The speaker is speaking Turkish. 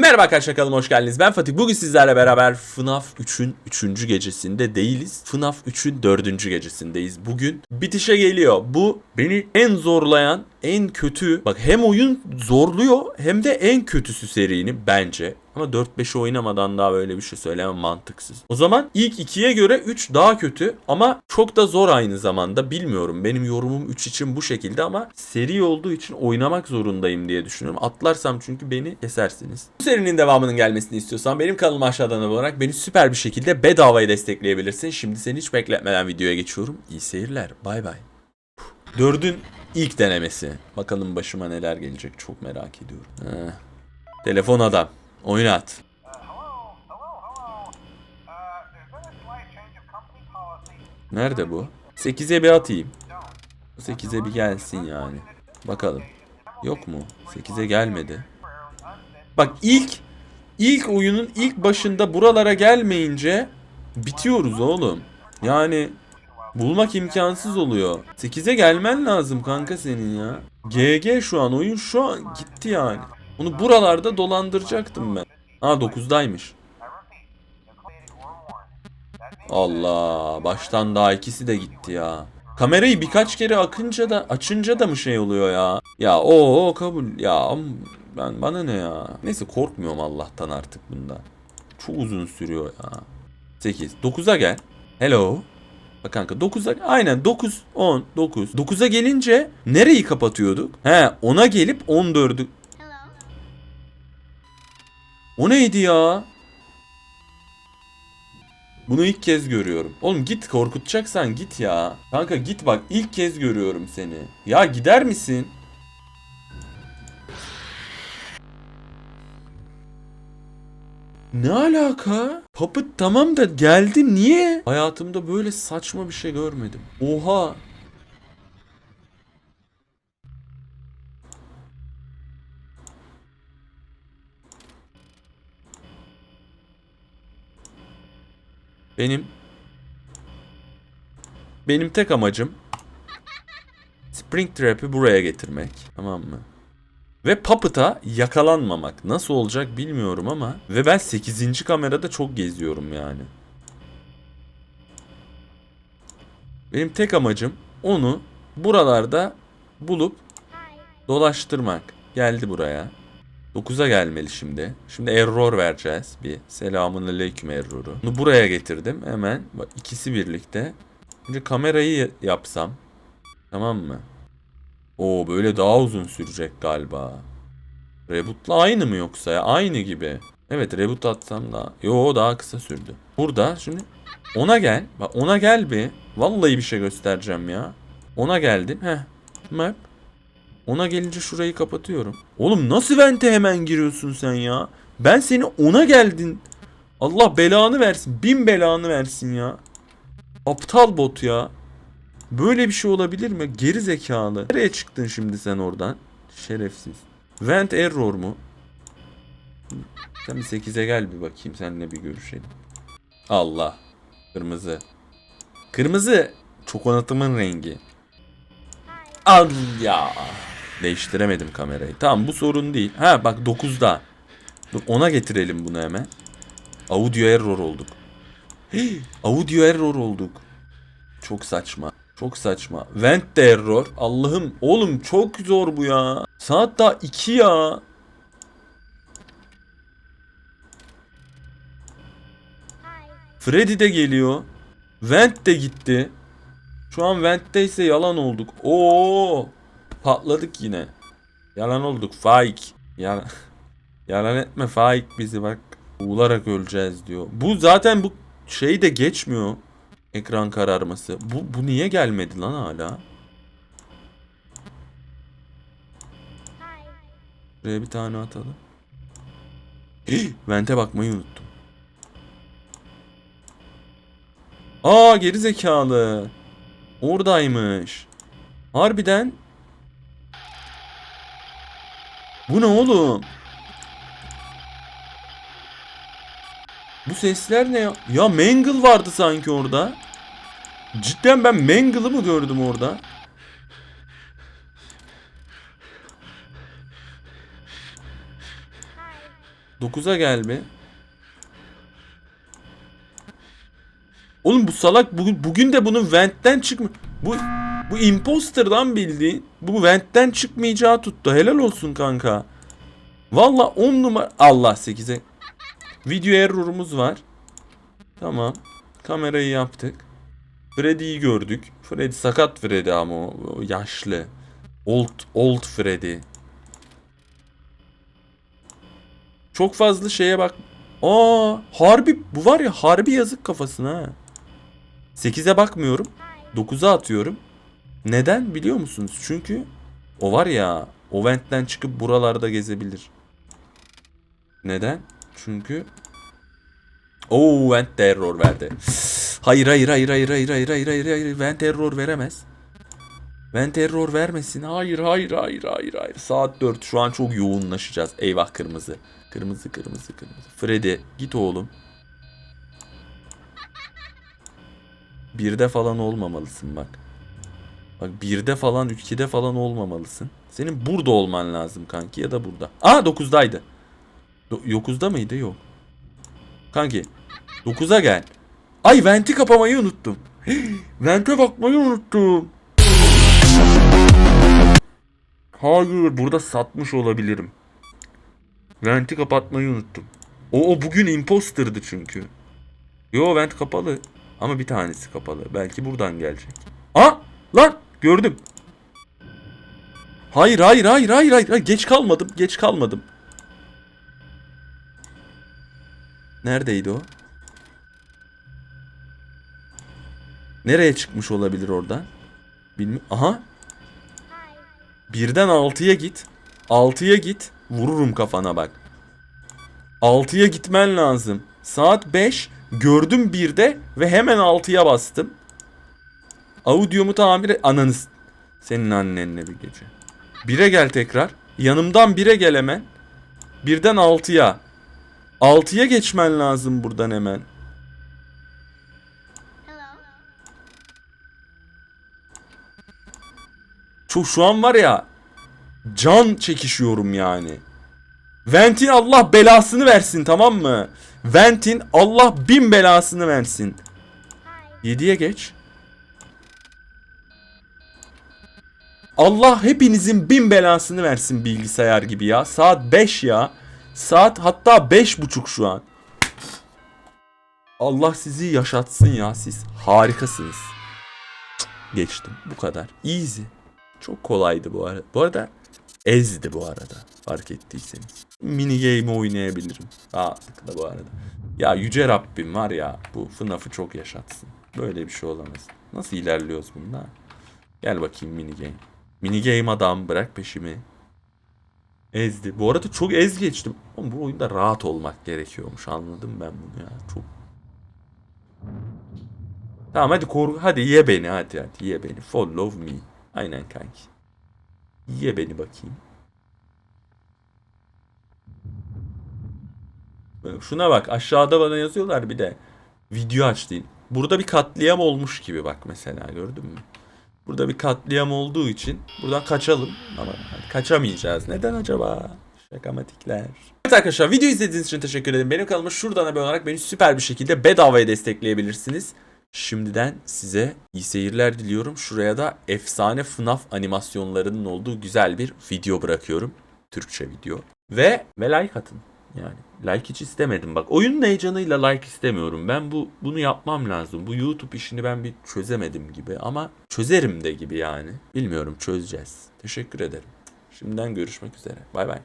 Merhaba arkadaşlar kanalıma hoş geldiniz. Ben Fatih. Bugün sizlerle beraber FNAF 3'ün 3. gecesinde değiliz. FNAF 3'ün 4. gecesindeyiz. Bugün bitişe geliyor. Bu beni en zorlayan, en kötü. Bak hem oyun zorluyor hem de en kötüsü serinin bence. Ama 4-5'i oynamadan daha böyle bir şey söylemem mantıksız. O zaman ilk ikiye göre 3 daha kötü ama çok da zor aynı zamanda. Bilmiyorum benim yorumum 3 için bu şekilde ama seri olduğu için oynamak zorundayım diye düşünüyorum. Atlarsam çünkü beni kesersiniz. Bu serinin devamının gelmesini istiyorsan benim kanalıma aşağıdan olarak beni süper bir şekilde bedavaya destekleyebilirsin. Şimdi seni hiç bekletmeden videoya geçiyorum. İyi seyirler. Bay bay. Dördün ilk denemesi. Bakalım başıma neler gelecek çok merak ediyorum. Heh. Telefon adam. Oynat. Hello, hello, hello. There's been a slight change of company policy. Nerede bu? 8'e bir atayım. Don't. 8'e bir gelsin yani. Bakalım. Yok mu? 8'e gelmedi. Bak ilk ilk oyunun ilk başında buralara gelmeyince bitiyoruz oğlum. Yani bulmak imkansız oluyor. 8'e gelmen lazım kanka senin ya. GG şu an oyun şu an gitti yani. Onu buralarda dolandıracaktım ben. Ha 9'daymış. Allah baştan daha ikisi de gitti ya. Kamerayı birkaç kere akınca da açınca da mı şey oluyor ya? Ya o kabul ya ben bana ne ya? Neyse korkmuyorum Allah'tan artık bunda. Çok uzun sürüyor ya. 8 9'a gel. Hello. Bak kanka 9'a aynen 9 10 9. 9'a gelince nereyi kapatıyorduk? He 10'a gelip 14'ü. O neydi ya? Bunu ilk kez görüyorum. Oğlum git korkutacaksan git ya. Kanka git bak ilk kez görüyorum seni. Ya gider misin? Ne alaka? Puppet tamam da geldi niye? Hayatımda böyle saçma bir şey görmedim. Oha. Benim benim tek amacım Springtrap'i buraya getirmek. Tamam mı? Ve Puppet'a yakalanmamak. Nasıl olacak bilmiyorum ama. Ve ben 8. kamerada çok geziyorum yani. Benim tek amacım onu buralarda bulup dolaştırmak. Geldi buraya. 9'a gelmeli şimdi. Şimdi error vereceğiz bir. Selamun aleyküm erroru. Bunu buraya getirdim hemen. Bak ikisi birlikte. Şimdi kamerayı yapsam. Tamam mı? Oo böyle daha uzun sürecek galiba. Reboot'la aynı mı yoksa ya? Aynı gibi. Evet reboot atsam da. Yo daha kısa sürdü. Burada şimdi ona gel. Bak ona gel bir. Vallahi bir şey göstereceğim ya. Ona geldim. Heh. Map. Ona gelince şurayı kapatıyorum. Oğlum nasıl vente hemen giriyorsun sen ya? Ben seni ona geldin. Allah belanı versin. Bin belanı versin ya. Aptal bot ya. Böyle bir şey olabilir mi? Geri zekalı. Nereye çıktın şimdi sen oradan? Şerefsiz. Vent error mu? Sen bir 8'e gel bir bakayım seninle bir görüşelim. Allah. Kırmızı. Kırmızı. Çokonatımın rengi. Al ya. Değiştiremedim kamerayı. Tamam bu sorun değil. Ha bak 9'da. Dur ona getirelim bunu hemen. Audio error olduk. Hii, audio error olduk. Çok saçma. Çok saçma. Vent de error. Allah'ım oğlum çok zor bu ya. Saat daha 2 ya. Freddy de geliyor. Vent de gitti. Şu an Vent'teyse yalan olduk. Oo! Patladık yine. Yalan olduk. Faik. Yalan, yalan etme Faik bizi bak. Uğularak öleceğiz diyor. Bu zaten bu şey de geçmiyor. Ekran kararması. Bu, bu niye gelmedi lan hala? Buraya bir tane atalım. Vente bakmayı unuttum. Aa geri zekalı. Oradaymış. Harbiden. Bu ne oğlum? Bu sesler ne ya? Ya Mangle vardı sanki orada. Cidden ben Mangle'ı mı gördüm orada? 9'a gel be. Oğlum bu salak bugün, bugün de bunun vent'ten çıkma. Bu bu imposter'dan bildiğin bu vent'ten çıkmayacağı tuttu. Helal olsun kanka. Valla 10 numara Allah 8'e. Video error'umuz var. Tamam. Kamerayı yaptık. Freddy'yi gördük. Freddy sakat Freddy ama o, yaşlı. Old old Freddy. Çok fazla şeye bak. Aa, harbi bu var ya harbi yazık kafasına ha. 8'e bakmıyorum. 9'a atıyorum. Neden biliyor musunuz? Çünkü o var ya o ventten çıkıp buralarda gezebilir. Neden? Çünkü Oo vent de error verdi. Hayır hayır hayır hayır hayır hayır hayır hayır hayır vent error veremez. Vent error vermesin. Hayır hayır hayır hayır hayır. Saat 4 şu an çok yoğunlaşacağız. Eyvah kırmızı. Kırmızı kırmızı kırmızı. Freddy git oğlum. Birde falan olmamalısın bak. Bak birde falan, ikide falan olmamalısın. Senin burada olman lazım kanki ya da burada. Aa 9'daydı. 9'da mıydı? Yok. Kanki 9'a gel. Ay venti kapamayı unuttum. Vente bakmayı unuttum. Hayır burada satmış olabilirim. Venti kapatmayı unuttum. O, o bugün imposterdı çünkü. Yo vent kapalı. Ama bir tanesi kapalı. Belki buradan gelecek. Aa lan gördüm. Hayır hayır hayır hayır hayır. hayır. Geç kalmadım. Geç kalmadım. Neredeydi o? Nereye çıkmış olabilir oradan? Bilmiyorum. Aha. Birden 6'ya git. 6'ya git. Vururum kafana bak. 6'ya gitmen lazım. Saat 5. Gördüm 1'de ve hemen 6'ya bastım. Audiomu tamir. Ananız. Senin annenle bir gece. 1'e gel tekrar. Yanımdan 1'e gel hemen. Birden 6'ya. 6'ya geçmen lazım buradan hemen. Çok şu an var ya can çekişiyorum yani. Vent'in Allah belasını versin tamam mı? Vent'in Allah bin belasını versin. 7'ye geç. Allah hepinizin bin belasını versin bilgisayar gibi ya. Saat 5 ya. Saat hatta beş buçuk şu an. Allah sizi yaşatsın ya siz. Harikasınız. Geçtim. Bu kadar. Easy. Çok kolaydı bu arada. Bu arada ezdi bu arada. Fark ettiyseniz. Mini game oynayabilirim. Rahatlıkla bu arada. Ya yüce Rabbim var ya bu FNAF'ı çok yaşatsın. Böyle bir şey olamaz. Nasıl ilerliyoruz bunda? Gel bakayım mini game. Mini game adam bırak peşimi. Ezdi. Bu arada çok ez geçtim. Ama bu oyunda rahat olmak gerekiyormuş. Anladım ben bunu ya. Çok Tamam hadi korku hadi ye beni hadi hadi ye beni. Follow me. Aynen kanki. Ye beni bakayım. Bak, Şuna bak aşağıda bana yazıyorlar bir de. Video aç deyin. Burada bir katliam olmuş gibi bak mesela gördün mü? Burada bir katliam olduğu için buradan kaçalım. Ama kaçamayacağız. Neden acaba? Şakamatikler. Evet arkadaşlar video izlediğiniz için teşekkür ederim. Benim kanalıma şuradan abone olarak beni süper bir şekilde bedavaya destekleyebilirsiniz. Şimdiden size iyi seyirler diliyorum. Şuraya da efsane FNAF animasyonlarının olduğu güzel bir video bırakıyorum. Türkçe video. Ve ve like atın. Yani like hiç istemedim. Bak oyunun heyecanıyla like istemiyorum. Ben bu bunu yapmam lazım. Bu YouTube işini ben bir çözemedim gibi ama çözerim de gibi yani. Bilmiyorum çözeceğiz. Teşekkür ederim. Şimdiden görüşmek üzere. Bay bay.